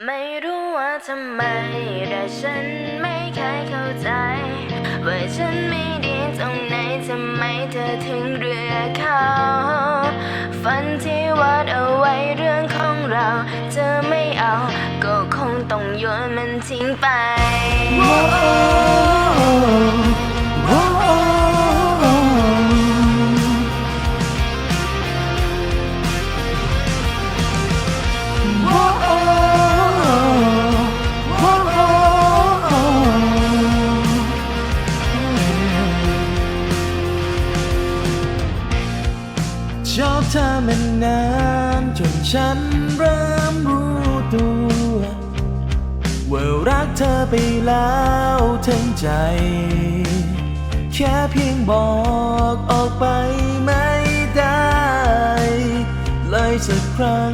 ไม่รู้ว่าทำไมแต่ฉันไม่เคยเข้าใจ ว่าฉันไม่ดีตรงไหนทำไมเธอถึงเลือเขาฝันที่วาดเอาไว้เรื่องของเราเธอไม่เอา ก็คงต้องโยนมันทิ้งไปช นานจนฉันเริ่มรู้ตัว ว่ารักเธอไปแล้วทั้งใจ แค่เพียงบอกออกไปไม่ได้ เลยสักครั้ง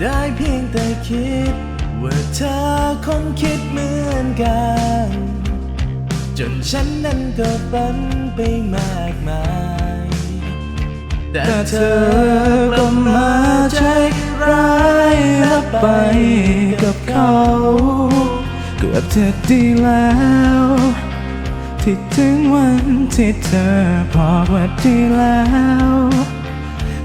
ได้เพียงแต่คิด ว่าเธอคงคิดเหมือนกัน จนฉันนั้นก็ฝันไปมากมาย แต่เธอก็มาใจร้ายและไปกับเขาเกือบจะดีแล้วที่ถึงวันที่เธอบอกว่าดีแล้ว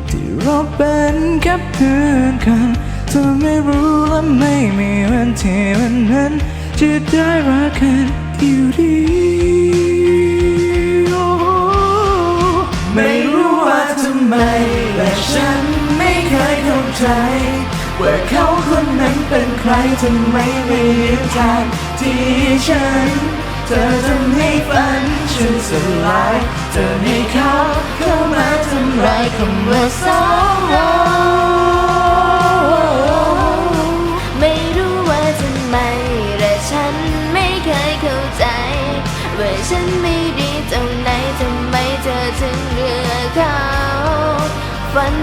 ที่เราเป็นแค่เพื่อนกันเธอไม่รู้และไม่มีวันที่วันนั้นจะได้รักกัน อยู่ดีไม่รู้ว่าทำไมแต่ฉันไม่เคยเข้าใจว่าเขาคนนั้นเป็นใครทำไมไม่มีทางที่ฉัน เธอทำให้ฝันฉันสลาย เธอให้เขาเข้ามาทำลายคำว่าสองเรา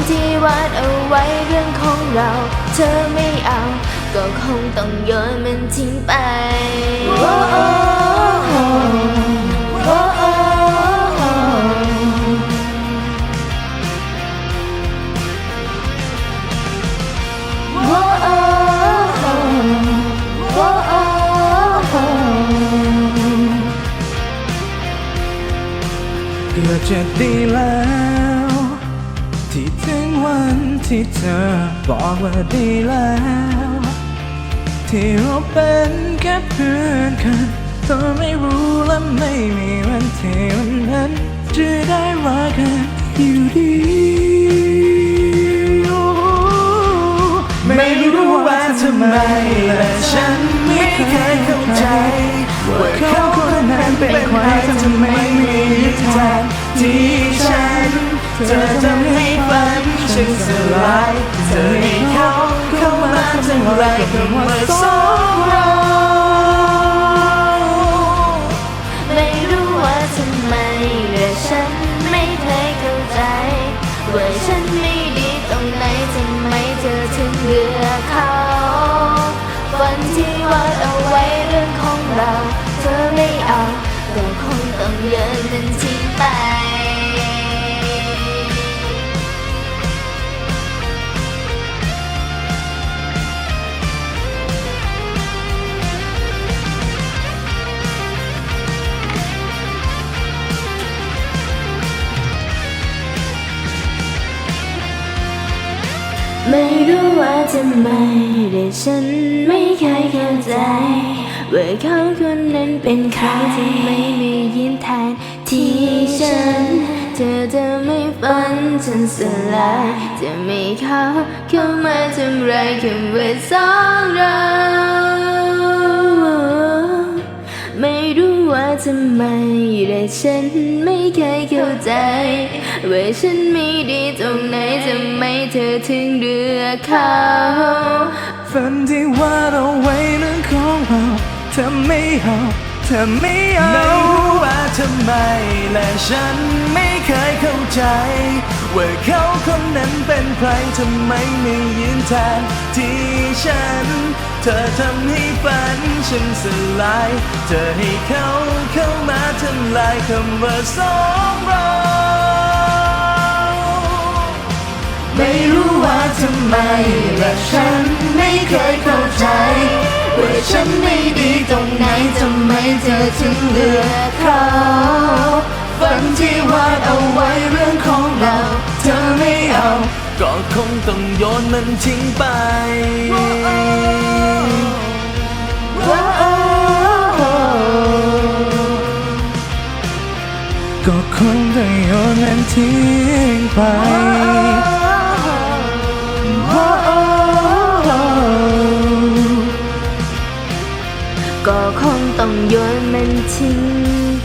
ที่วาดเอาไว้เรื่องของเรา เธอไม่เอา ก็คงต้องโยนมันทิ้งไปโเกือบจะดีแล้วที่ วันที่เธอบอกว่าดีแล้ว ที่เราเป็นแค่เพื่อนกันเธอไม่รู้และไม่มีวันที่วันนั้นจะได้รักกันอยู่ดีไม่รู้ว่าทำไมและฉันไม่เคยเข้าใจว่าเขาคนนั้นเป็นใครทำไมมีทางที่ฉัน เธอทำให้ฝัน ฉันสลายเธอให้เขาเข้ามาทำลายคำว่าสองเราไม่รู้ว่าทำไมแต่ฉันไม่เคยเข้าใจว่าฉันไม่ดีตรงไหนทำไมเธอถึงเลือกเขาฝันที่วาดเอาไว้เรื่องของเรา เธอไม่เอาก็คงต้องโยนมันทิ้ ไม่รู้ว่าทำไมแต่ฉันไม่เคยเข้าใจว่าเขาคนนั้นเป็นใครทำไมไม่ยินแทนที่ฉัน เธอจะไม่ฝันฉันสลายจะไม่เข้าเข้ามาทำลายคำว่าสองเราไม่รู้ว่าทำไมแต่ฉันไม่เคยเข้าใจ ว่าฉันไม่ดีตรงไหนทำไมเธอถึงเลือกเขาฝันที่ว่าเราไว้เรื่องของเราเธอไม่เอาเธอไม่เอาไม่รู้ว่าทำไมและฉันไม่เคยเข้าใจ ว่าเขาคนนั้นเป็นใครทำไมไม่ยืนแทนที่ฉัน เธอทำให้ฝันฉันสลาย เธอให้เขาำลายคำว่าสองเราไม่รู้ว่าทำไมและฉันไม่เคยเข้าใจว่าฉันไม่ดีตรงไหนทำไมเธอถึงเลือกเขาฝันที่วาดเอาไว้เรื่องของเรา เธอไม่เอา ก็คงต้องโยนมันทิ้งไป ก็คงต้องโยนมันทิ้งไปก็คงต้องโยนมันทิ้ง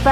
ไป